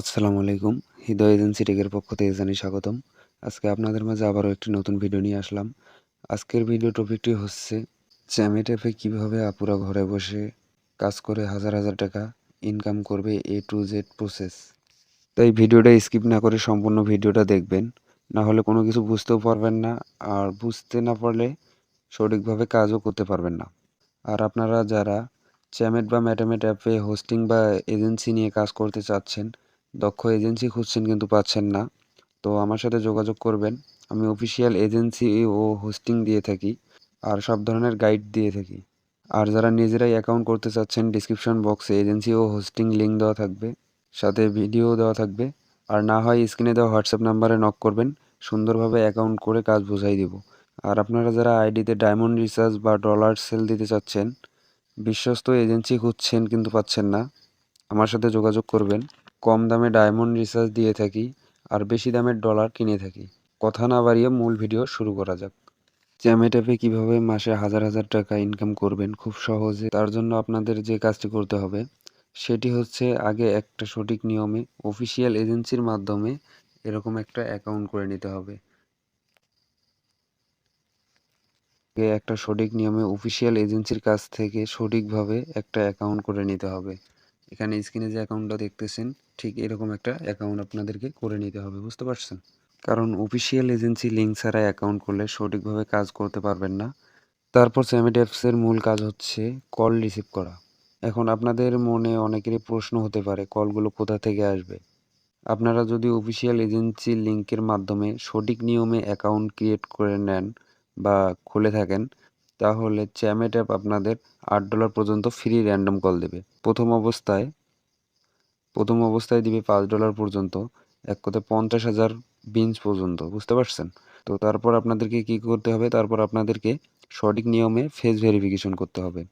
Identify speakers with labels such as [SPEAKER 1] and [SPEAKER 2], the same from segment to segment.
[SPEAKER 1] আসসালামু আলাইকুম। হৃদয় এজেন্সি টেকের পক্ষ থেকে জানাই স্বাগতম। আজকে আপনাদের মাঝে আবারও একটি নতুন ভিডিও নিয়ে আসলাম। আজকের ভিডিও টপিকটি হচ্ছে চ্যামেট অ্যাপে কীভাবে আপুরা ঘরে বসে কাজ করে হাজার হাজার টাকা ইনকাম করবে এ টু জেড প্রসেস তাই ভিডিওটা স্কিপ না করে সম্পূর্ণ ভিডিওটা দেখবেন। না হলে কোনো কিছু বুঝতেও পারবেন না আর বুঝতে না পারলে সঠিকভাবে কাজও করতে পারবেন না। আর আপনারা যারা চ্যামেট বা ম্যাটামেট অ্যাপে হোস্টিং বা এজেন্সি নিয়ে কাজ করতে চাচ্ছেন দক্ষ এজেন্সি খুঁজছেন কিন্তু পাচ্ছেন না। তো আমার সাথে যোগাযোগ করবেন। আমি অফিসিয়াল এজেন্সি ও হোস্টিং দিয়ে থাকি আর সব ধরনের গাইড দিয়ে থাকি। আর যারা নিজেরাই অ্যাকাউন্ট করতে চাচ্ছেন, ডিসক্রিপশন বক্সে এজেন্সি ও হোস্টিং লিঙ্ক দেওয়া থাকবে। সাথে ভিডিও দেওয়া থাকবে। আর না হয় স্ক্রিনে দেওয়া হোয়াটসঅ্যাপ নাম্বারে নক করবেন। সুন্দরভাবে অ্যাকাউন্ট করে কাজ বোঝাই দিব। আর আপনারা যারা আইডিতে ডায়মন্ড রিচার্জ বা ডলার সেল দিতে চাচ্ছেন, বিশ্বস্ত এজেন্সি খুঁজছেন কিন্তু পাচ্ছেন না। আমার সাথে যোগাযোগ করবেন। কম দামে ডায়মন্ড রিচার্জ দিয়ে থাকি আর বেশি দামের ডলার কিনে থাকি। কথা না বাড়িয়ে মূল ভিডিও শুরু করা যাক। চ্যামেট অ্যাপে কীভাবে মাসে হাজার হাজার টাকা ইনকাম করবেন খুব সহজে। তার জন্য আপনাদের যে কাজটি করতে হবে, সেটি হচ্ছে আগে একটা সঠিক নিয়মে অফিসিয়াল এজেন্সির মাধ্যমে এরকম একটা অ্যাকাউন্ট করে নিতে হবে। একটা সঠিক নিয়মে অফিসিয়াল এজেন্সির কাছ থেকে সঠিকভাবে একটা অ্যাকাউন্ট করে নিতে হবে। এখানে স্ক্রিনে যে অ্যাকাউন্টটা দেখতেছেন, ঠিক এরকম একটা অ্যাকাউন্ট আপনাদেরকে করে নিতে হবে, বুঝতে পারছেন? কারণ অফিসিয়াল এজেন্সি লিঙ্ক ছাড়া অ্যাকাউন্ট করলে সঠিকভাবে কাজ করতে পারবেন না। তারপর স্যামিট অ্যাপসের মূল কাজ হচ্ছে কল রিসিভ করা। এখন আপনাদের মনে অনেকেরই প্রশ্ন হতে পারে কলগুলো কোথা থেকে আসবে? আপনারা যদি অফিসিয়াল এজেন্সি লিঙ্কের মাধ্যমে সঠিক নিয়মে অ্যাকাউন্ট ক্রিয়েট করে নেন বা খুলে থাকেন তাহলে চ্যামেট অ্যাপ আপনাদের আট ডলার পর্যন্ত ফ্রি র্যান্ডম কল দেবে। প্রথম অবস্থায় প্রথম অবস্থায় দিবে পাঁচ ডলার পর্যন্ত, এক কথায় পঞ্চাশ হাজার বিঞ্জ পর্যন্ত, বুঝতে পারছেন? তো তারপর আপনাদেরকে কি করতে হবে? তারপর আপনাদেরকে সঠিক নিয়মে ফেস ভেরিফিকেশন করতে হবে।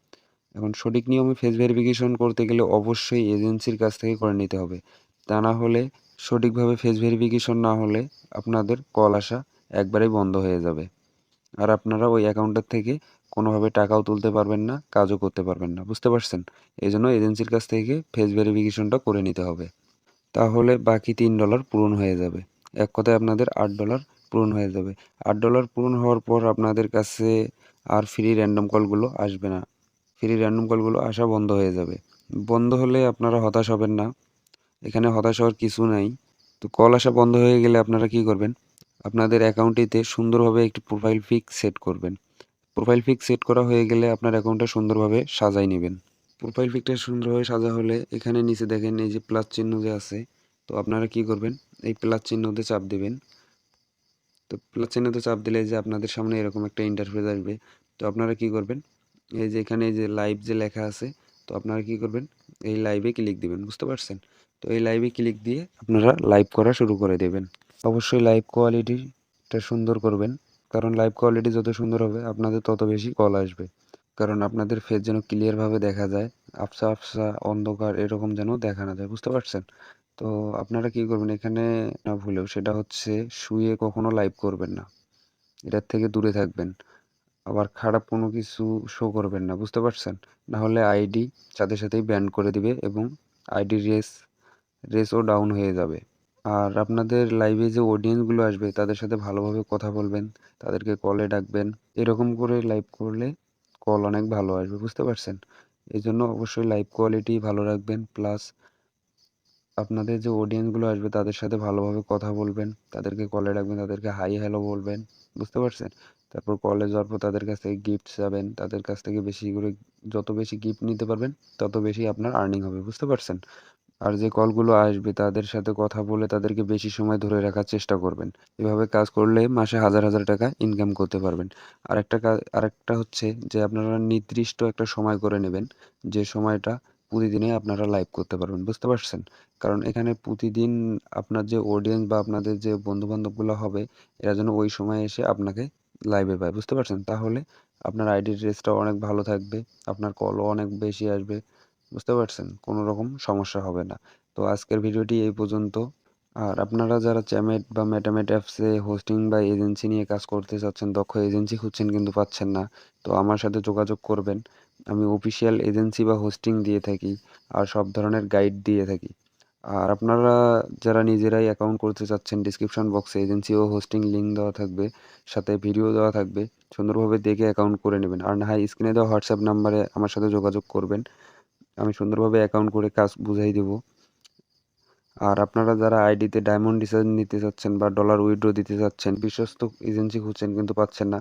[SPEAKER 1] এখন সঠিক নিয়মে ফেস ভেরিফিকেশন করতে গেলে অবশ্যই এজেন্সির কাছ থেকে করে নিতে হবে। তা না হলে, সঠিকভাবে ফেস ভেরিফিকেশন না হলে আপনাদের কল আসা একবারেই বন্ধ হয়ে যাবে। আর আপনারা ওই অ্যাকাউন্টের থেকে কোনোভাবে টাকাও তুলতে পারবেন না, কাজও করতে পারবেন না, বুঝতে পারছেন? এই জন্য এজেন্সির কাছ থেকে ফেস ভেরিফিকেশনটা করে নিতে হবে। তাহলে বাকি তিন ডলার পূরণ হয়ে যাবে। এক কথায় আপনাদের আট ডলার পূরণ হয়ে যাবে। আট ডলার পূরণ হওয়ার পর আপনাদের কাছে আর ফ্রি র্যান্ডম কলগুলো আসবে না। ফ্রি র্যান্ডম কলগুলো আসা বন্ধ হয়ে যাবে। বন্ধ হলে আপনারা হতাশ হবেন না। এখানে হতাশ হওয়ার কিছু নাই। তো কল আসা বন্ধ হয়ে গেলে আপনারা কি করবেন? আপনাদের অ্যাকাউন্টটিতে সুন্দরভাবে একটি প্রোফাইল পিক সেট করবেন। প্রোফাইল পিক সেট করা হয়ে গেলে আপনার অ্যাকাউন্টটা সুন্দরভাবে সাজাই নেবেন। প্রোফাইল পিকটা সুন্দরভাবে সাজা হলে এখানে নিচে দেখেন এই যে প্লাস চিহ্ন যে আছে, তো আপনারা কি করবেন? এই প্লাস চিহ্নতে চাপ দেবেন। তো প্লাস চিহ্নতে চাপ দিলে যে আপনাদের সামনে এরকম একটা ইন্টারফেস আসবে। তো আপনারা কি করবেন? এই যে এখানে এই যে লাইভ যে লেখা আছে, তো আপনারা কি করবেন? এই লাইভে ক্লিক দিবেন, বুঝতে পারছেন? তো এই লাইভে ক্লিক দিয়ে আপনারা লাইভ করা শুরু করে দেবেন। অবশ্যই লাইভ কোয়ালিটিটা সুন্দর করবেন। কারণ লাইভ কোয়ালিটি যত সুন্দর হবে, আপনাদের তত বেশি কল আসবে। কারণ আপনাদের ফেস যেন ক্লিয়ারভাবে দেখা যায় আফসা আফসা অন্ধকার এরকম যেন দেখা না যায়, বুঝতে পারছেন? তো আপনারা কি করবেন, এখানে না ভুলেও সেটা হচ্ছে শুয়ে কখনো লাইভ করবেন না। এটার থেকে দূরে থাকবেন। আবার খারাপ কোনো কিছু শো করবেন না, বুঝতে পারছেন? না হলে আইডি সাথে সাথেই ব্যান করে দিবে এবং আইডি রেস রেসও ডাউন হয়ে যাবে। আর আপনাদের লাইভে যে অডিয়েন্সগুলো আসবে, তাদের সাথে ভালোভাবে কথা বলবেন, তাদেরকে কলে ডাকবেন। এরকম করে লাইভ করলে কল অনেক ভালো আসবে, বুঝতে পারছেন? এই জন্য অবশ্যই লাইভ কোয়ালিটি ভালো রাখবেন প্লাস আপনাদের যে অডিয়েন্সগুলো আসবে, তাদের সাথে ভালোভাবে কথা বলবেন, তাদেরকে কলে রাখবেন তাদেরকে হাই হ্যালো বলবেন, বুঝতে পারছেন? তারপর কলে যাওয়ার পর তাদের কাছ থেকে গিফট যাবেন, তাদের কাছ থেকে বেশি করে, যত বেশি গিফট নিতে পারবেন, তত বেশি আপনার আর্নিং হবে, বুঝতে পারছেন? আর যে কলগুলো আসবে তাদের সাথে কথা বলে তাদেরকে বেশি সময় ধরে রাখার চেষ্টা করবেন। এভাবে কাজ করলে মাসে হাজার হাজার টাকা ইনকাম করতে পারবেন। আর একটা কাজ আরেকটা হচ্ছে যে আপনারা নির্দিষ্ট একটা সময় করে নেবেন, যে সময়টা প্রতিদিনে আপনারা লাইভ করতে পারবেন। বুঝতে পারছেন? কারণ এখানে প্রতিদিন আপনার যে অডিয়েন্স বা আপনাদের যে বন্ধু বান্ধবগুলো হবে, এরা যেন ওই সময় এসে আপনাকে লাইভে পায়। বুঝতে পারছেন? তাহলে আপনার আইডির রেসটা অনেক ভালো থাকবে, আপনার কলও অনেক বেশি আসবে। বুঝতে পারছেন? কোনো রকম সমস্যা হবে না। তো আজকের ভিডিওটি এই পর্যন্ত। আর আপনারা যারা চ্যামেট বা ম্যাটামেট অ্যাপসে হোস্টিং বা এজেন্সি নিয়ে কাজ করতে চাচ্ছেন, দক্ষ এজেন্সি খুঁজছেন কিন্তু পাচ্ছেন না, তো আমার সাথে যোগাযোগ করবেন। আমি অফিসিয়াল এজেন্সি বা হোস্টিং দিয়ে থাকি আর সব ধরনের গাইড দিয়ে থাকি। আর আপনারা যারা নিজেরাই অ্যাকাউন্ট করতে চাচ্ছেন, ডিসক্রিপশন বক্সে এজেন্সি ও হোস্টিং লিঙ্ক দেওয়া থাকবে, সাথে ভিডিও দেওয়া থাকবে, সুন্দরভাবে দেখে অ্যাকাউন্ট করে নেবেন। আর না হয় স্ক্রিনে দেওয়া হোয়াটসঅ্যাপ নাম্বারে আমার সাথে যোগাযোগ করবেন। আমি সুন্দরভাবে অ্যাকাউন্ট করে কাজ বুঝাই দেব। আর আপনারা যারা আইডিতে ডায়মন্ড রিচার্জ নিতে চাচ্ছেন বা ডলার উইড্রো দিতে চাচ্ছেন, বিশ্বস্ত এজেন্সি খুঁজছেন কিন্তু পাচ্ছেন না।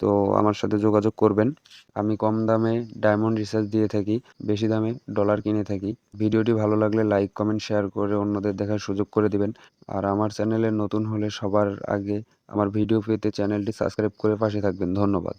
[SPEAKER 1] তো আমার সাথে যোগাযোগ করবেন। আমি কম দামে ডায়মন্ড রিচার্জ দিয়ে থাকি, বেশি দামে ডলার কিনে থাকি। ভিডিওটি ভালো লাগলে লাইক কমেন্ট শেয়ার করে অন্যদের দেখার সুযোগ করে দিবেন। আর আমার চ্যানেলে নতুন হলে সবার আগে আমার ভিডিও পেতে চ্যানেলটি সাবস্ক্রাইব করে পাশে থাকবেন। ধন্যবাদ।